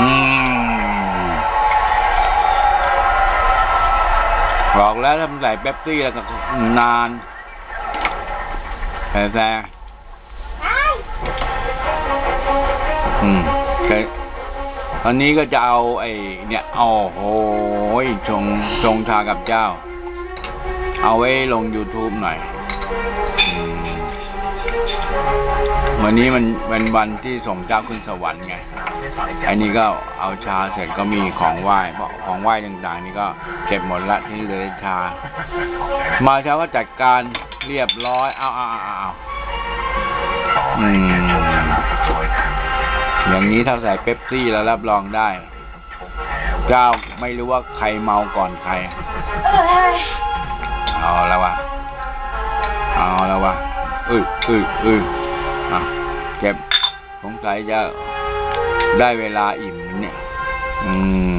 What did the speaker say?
อืมบอกแล้วถ้ามันใส่เป๊ปซี่แล้วก็นานแต่แต่อืมแต่ตอนนี้ก็จะเอาไอ้เนี่ยโอ้โหชงชงชากับเจ้า เอาไว้ลง YouTube หน่อยอืม วันนี้มันเป็นวันที่ส่งเจ้าขึ้นสวรรค์ไง อันนี้ก็เอาชาเสร็จก็มีของไหว้เพราะของไหว้ต่างๆ นี่ก็เก็บหมดละที่เหลือชา มาเช้าก็จัดการเรียบร้อย เอาเอาเอาเอาอืมอย่างนี้ถ้าใส่เป๊ปซี่แล้วรับรองได้ เจ้าไม่รู้ว่าใครเมาก่อนใคร เอาแล้ววะ เอาแล้ววะอึอึอึอะ เก็บสงสัยจะได้เวลาอิ่มเนี่ย อืม